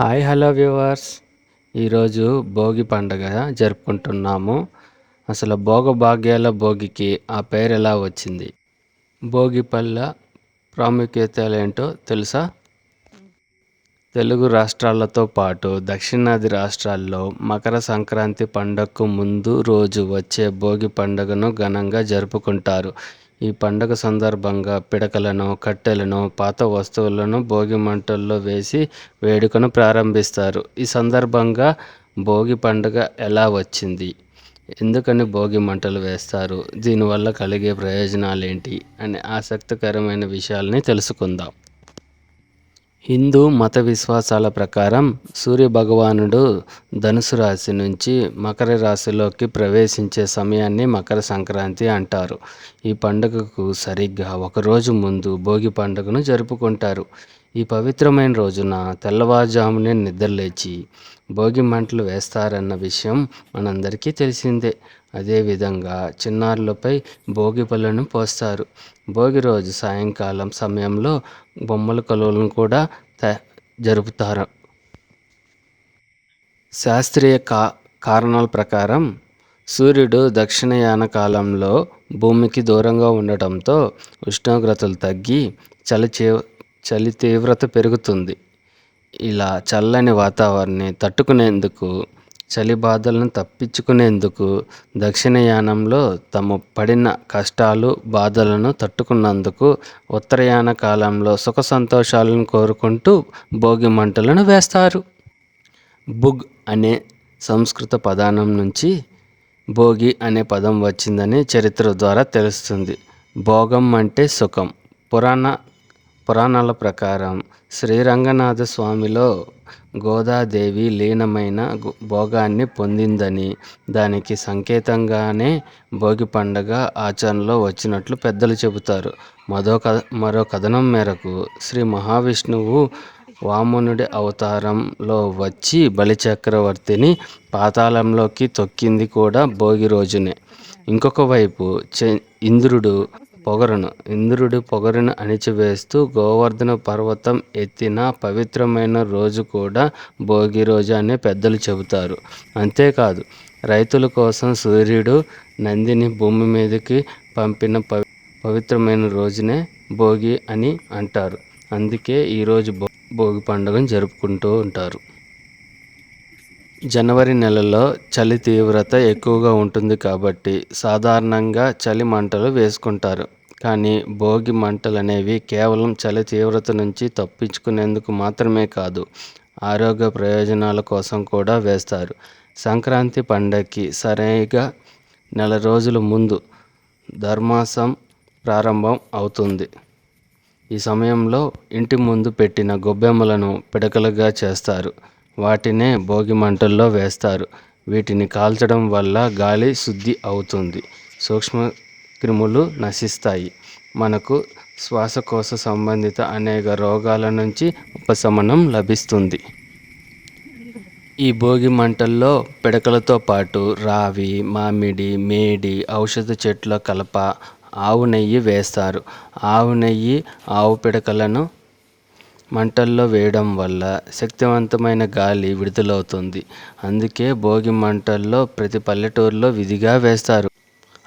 Hi hello viewers. ఈరోజు భోగి పండుగ జరుపుకుంటున్నాము. అసలు భోగభాగ్యాల భోగికి ఆ పేరు ఎలా వచ్చింది? భోగి పళ్ళ ప్రాముఖ్యతలు ఏంటో తెలుసా? తెలుగు రాష్ట్రాలతో పాటు దక్షిణాది రాష్ట్రాల్లో మకర సంక్రాంతి పండగకు ముందు రోజు వచ్చే భోగి పండుగను ఘనంగా జరుపుకుంటారు. ఈ పండుగ సందర్భంగా పిడకలను కట్టెలను పాత వస్తువులను భోగి మంటల్లో వేసి వేడుకను ప్రారంభిస్తారు. ఈ సందర్భంగా భోగి పండుగ ఎలా వచ్చింది? ఎందుకని భోగి మంటలు వేస్తారు? దీనివల్ల కలిగే ప్రయోజనాలు ఏంటి అనే ఆసక్తికరమైన విషయాల్ని తెలుసుకుందాం. హిందూ మత విశ్వాసాల ప్రకారం సూర్య భగవానుడు ధనుసు రాశి నుంచి మకర రాశిలోకి ప్రవేశించే సమయాన్ని మకర సంక్రాంతి అంటారు. ఈ పండుగకు సరిగ్గా ఒకరోజు ముందు భోగి పండుగను జరుపుకుంటారు. ఈ పవిత్రమైన రోజున తెల్లవారుజామునే నిద్రలేచి భోగి మంటలు వేస్తారన్న విషయం మనందరికీ తెలిసిందే. అదేవిధంగా చిన్నారులపై భోగి పళ్ళను పోస్తారు. భోగి రోజు సాయంకాలం సమయంలో బొమ్మల కొలువులను కూడా జరుపుతారు. శాస్త్రీయ కా కారణాల ప్రకారం సూర్యుడు దక్షిణయాన కాలంలో భూమికి దూరంగా ఉండటంతో ఉష్ణోగ్రతలు తగ్గి చలి చలి తీవ్రత పెరుగుతుంది. ఇలా చల్లని వాతావరణాన్ని తట్టుకునేందుకు చలి బాధలను తప్పించుకునేందుకు దక్షిణయానంలో తమ పడిన కష్టాలు బాధలను తట్టుకున్నందుకు ఉత్తరయాన కాలంలో సుఖ సంతోషాలను కోరుకుంటూ భోగి మంటలను వేస్తారు. బుగ్ అనే సంస్కృత పదానం నుంచి భోగి అనే పదం వచ్చిందని చరిత్ర ద్వారా తెలుస్తుంది. భోగం అంటే సుఖం. పురాణ పురాణాల ప్రకారం శ్రీరంగనాథ స్వామిలో గోదాదేవి లీనమైన భోగాన్ని పొందిందని దానికి సంకేతంగానే భోగి పండగ ఆచరణలో వచ్చినట్లు పెద్దలు చెబుతారు. మరో కథ మరో కథనం మేరకు శ్రీ మహావిష్ణువు వామనుడి అవతారంలో వచ్చి బలిచక్రవర్తిని పాతాళంలోకి తొక్కింది కూడా భోగి రోజునే. ఇంకొక వైపు చ ఇంద్రుడు పొగరును. ఇంద్రుడి పొగరును అణిచివేస్తూ గోవర్ధన పర్వతం ఎత్తిన పవిత్రమైన రోజు కూడా భోగి రోజు అని పెద్దలు చెబుతారు. అంతేకాదు రైతుల కోసం సూర్యుడు నందిని భూమి మీదకి పంపిన పవి పవిత్రమైన రోజునే భోగి అని అంటారు. అందుకే ఈరోజు భోగి పండుగను జరుపుకుంటూ ఉంటారు. జనవరి నెలలో చలి తీవ్రత ఎక్కువగా ఉంటుంది కాబట్టి సాధారణంగా చలి మంటలు వేసుకుంటారు. కానీ భోగి మంటలు అనేవి కేవలం చలి తీవ్రత నుంచి తప్పించుకునేందుకు మాత్రమే కాదు ఆరోగ్య ప్రయోజనాల కోసం కూడా వేస్తారు. సంక్రాంతి పండగకి సరిగా నెల రోజుల ముందు ధర్మాసం ప్రారంభం అవుతుంది. ఈ సమయంలో ఇంటి ముందు పెట్టిన గొబ్బెమ్మలను పిడకలుగా చేస్తారు. వాటినే భోగి మంటల్లో వేస్తారు. వీటిని కాల్చడం వల్ల గాలి శుద్ధి అవుతుంది. సూక్ష్మ క్రిములు నశిస్తాయి. మనకు శ్వాసకోశ సంబంధిత అనేక రోగాల నుంచి ఉపశమనం లభిస్తుంది. ఈ భోగి మంటల్లో పిడకలతో పాటు రావి మామిడి మేడి ఔషధ చెట్ల కలప ఆవు నెయ్యి వేస్తారు. ఆవు నెయ్యి ఆవు పిడకలను మంటల్లో వేయడం వల్ల శక్తివంతమైన గాలి విడుదలవుతుంది. అందుకే భోగి మంటల్లో ప్రతి పల్లెటూరులో విధిగా వేస్తారు.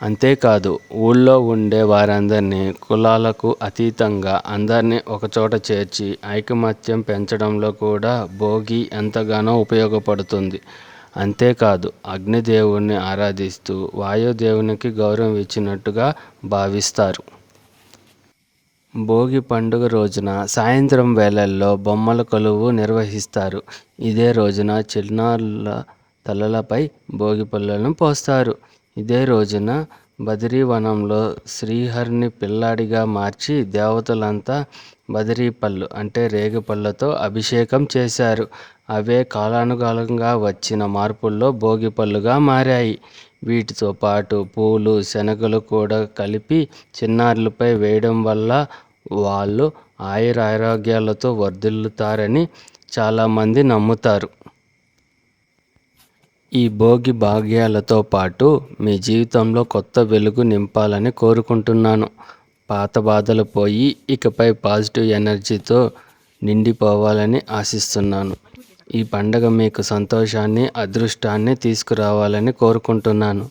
అంతేకాదు ఊళ్ళో ఉండే వారందరినీ కులాలకు అతీతంగా అందరినీ ఒకచోట చేర్చి ఐకమత్యం పెంచడంలో కూడా భోగి ఎంతగానో ఉపయోగపడుతుంది. అంతేకాదు అగ్నిదేవుణ్ణి ఆరాధిస్తూ వాయుదేవునికి గౌరవం ఇచ్చినట్టుగా భావిస్తారు. భోగి పండుగ రోజున సాయంత్రం వేళల్లో బొమ్మల కొలువు నిర్వహిస్తారు. ఇదే రోజున చిన్నారుల తలలపై భోగి పళ్ళను పోస్తారు. ఇదే రోజున బదరీవనంలో శ్రీహరిని పిల్లాడిగా మార్చి దేవతలంతా బదరీపళ్ళు అంటే రేగిపళ్ళతో అభిషేకం చేశారు. అవే కాలానుకాలంగా వచ్చిన మార్పుల్లో భోగిపళ్ళుగా మారాయి. వీటితో పాటు పూలు శనగలు కూడా కలిపి చిన్నారులపై వేయడం వల్ల వాళ్ళు ఆయుర ఆరోగ్యాలతో వర్ధిల్లుతారని చాలామంది నమ్ముతారు. ఈ భోగి భాగ్యాలతో పాటు మీ జీవితంలో కొత్త వెలుగు నింపాలని కోరుకుంటున్నాను. పాత బాధలు పోయి ఇకపై పాజిటివ్ ఎనర్జీతో నిండిపోవాలని ఆశిస్తున్నాను. ఈ పండగ మీకు సంతోషాన్ని అదృష్టాన్ని తీసుకురావాలని కోరుకుంటున్నాను.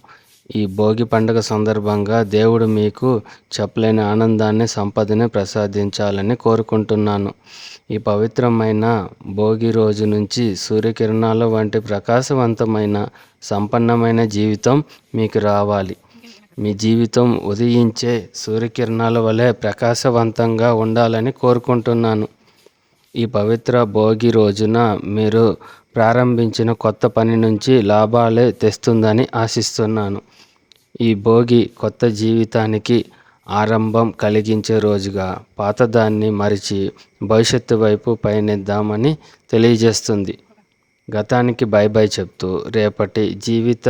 ఈ భోగి పండుగ సందర్భంగా దేవుడు మీకు చెప్పలేని ఆనందాన్ని సంపదని ప్రసాదించాలని కోరుకుంటున్నాను. ఈ పవిత్రమైన భోగి రోజు నుంచి సూర్యకిరణాల వంటి ప్రకాశవంతమైన సంపన్నమైన జీవితం మీకు రావాలి. మీ జీవితం ఉదయించే సూర్యకిరణాల వలె ప్రకాశవంతంగా ఉండాలని కోరుకుంటున్నాను. ఈ పవిత్ర భోగి రోజున మీరు ప్రారంభించిన కొత్త పని నుంచి లాభాలే తెస్తుందని ఆశిస్తున్నాను. ఈ భోగి కొత్త జీవితానికి ఆరంభం కలిగించే రోజుగా పాతదాన్ని మరిచి భవిష్యత్తు వైపు పయనిద్దామని తెలియజేస్తుంది. గతానికి బై బై చెప్తూ రేపటి జీవిత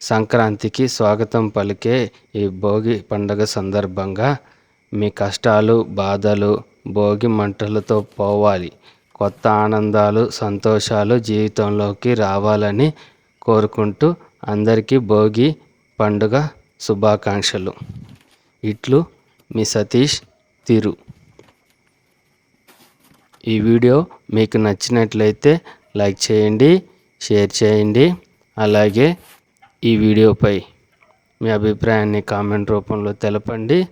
సంక్రాంతికి స్వాగతం పలికే ఈ భోగి పండుగ సందర్భంగా మీ కష్టాలు బాధలు భోగి మంటలతో పోవాలి. కొత్త ఆనందాలు సంతోషాలు జీవితంలోకి రావాలని కోరుకుంటూ అందరికీ భోగి పండుగ శుభాకాంక్షలు. ఇట్లు మీ సతీష్ తిరు. ఈ వీడియో మీకు నచ్చినట్లయితే లైక్ చేయండి షేర్ చేయండి. అలాగే ఈ వీడియోపై మీ అభిప్రాయాన్ని కామెంట్ రూపంలో తెలపండి.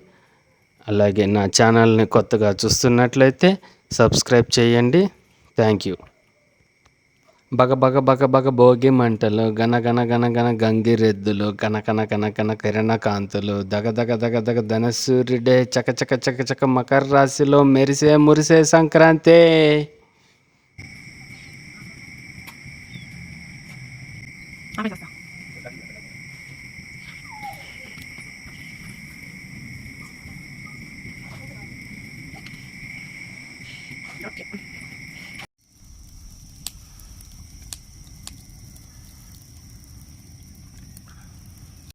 అలాగే నా ఛానల్ని కొత్తగా చూస్తున్నట్లయితే సబ్స్క్రైబ్ చేయండి. థ్యాంక్ యూ బగ బగ బగ బగ భోగి మంటలు గన గన గన గన గంగిరెద్దులు కన కన కన కన కిరణకాంతులు దగ దగ దగ దగ ధనసూర్యుడే చక చక చక చక మకర రాశిలో మెరిసే మురిసే సంక్రాంతి.